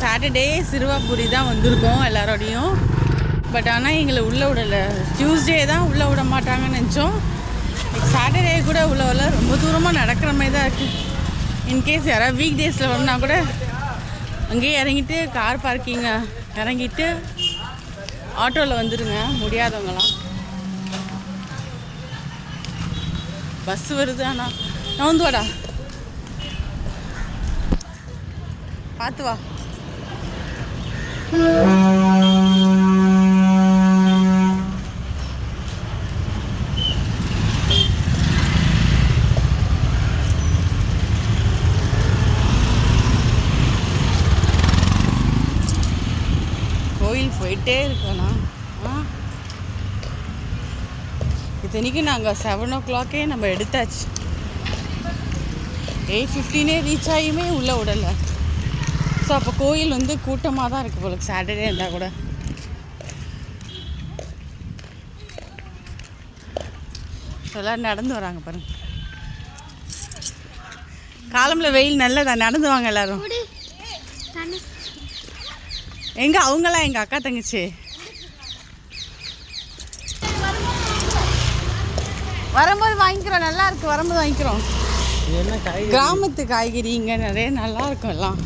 Saturday Siruvapuri தான் வந்திருக்கோம் எல்லாரோடையும். பட் ஆனால் எங்களை உள்ளே விடலை. டியூஸ்டே தான் உள்ளே விட மாட்டாங்கன்னு நினச்சோம். சாட்டர்டே கூட உள்ள விடல. ரொம்ப தூரமாக நடக்கிற மாதிரி தான் இருக்குது இன்கேஸ் யாராவது வீக் டேஸில் வரணும்னா கூட அங்கேயே இறங்கிட்டு கார் பார்க்கிங்க இறங்கிட்டு ஆட்டோவில் வந்துடுங்க முடியாதவங்களாம் பஸ் வருது ஆனால் நான் வந்து வாடா. பார்த்து வா. கோயில் போயிட்டே இருக்கோண்ணா இத்தனைக்கு நாங்கள் செவன் ஓ கிளாக்கே நம்ம எடுத்தாச்சு. எயிட் ஃபிஃப்டீனே ரீச் ஆகியுமே உள்ளே விடலை. ஸோ அப்போ கோயில் வந்து கூட்டமாக தான் இருக்குது போல. சாட்டர்டே இருந்தால் கூட. எல்லோரும் நடந்து வராங்க பாருங்க. காலம்ல வெயில் நல்லதா? நடந்து வாங்க எல்லாரும். எங்க? அவங்களாம் எங்க? அக்கா தங்கச்சி. வரும்போது வாங்கிக்கிறோம். நல்லா இருக்கு. வரும்போது வாங்கிக்கிறோம். இது என்ன காய் கிராமத்து காய்கறி இங்கே நிறைய நல்லா இருக்கும் எல்லாம்.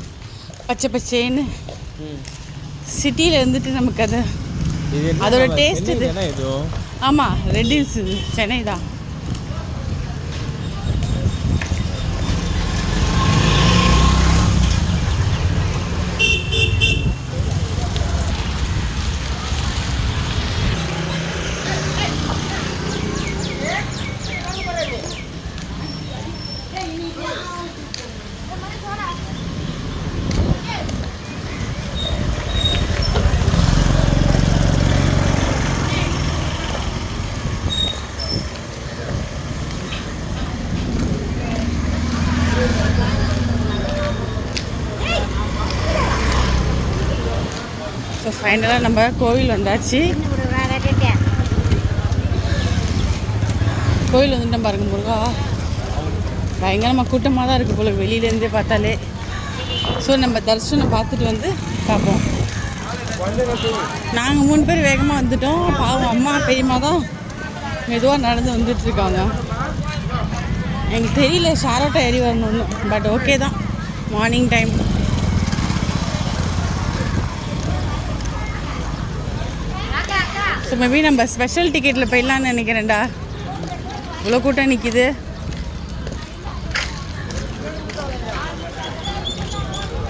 பச்சை பச்சேன்னு. சிட்டியில் இருந்துட்டு நமக்கு அது அதோட சென்னை இது. ஆமாம் ரெட் ஹில்ஸ் இது சென்னை தான் இப்போ ஃபைனலாக நம்ம கோவில் வந்தாச்சு. கோவில் வந்துட்டோம் பாருங்க முருகா. பயங்கரமாக கூட்டமாக தான் இருக்குது போல வெளியிலேருந்தே பார்த்தாலே. ஸோ நம்ம தரிசனம் பார்த்துட்டு வந்து பார்ப்போம். நாங்கள் மூணு பேர் வேகமாக வந்துட்டோம். பாவம் அம்மா பெரியம்மா தான் மெதுவாக நடந்து வந்துட்டுருக்காங்க எனக்கு தெரியல ஷாரோட்டா ஏறி வரணும்னு பட் ஓகே தான். மார்னிங் டைம் ஸோ மேபி நம்ம ஸ்பெஷல் டிக்கெட்டில் போயிடலான்னு நினைக்கிறேன்டா. இவ்வளோ கூட்டம் நிற்கிது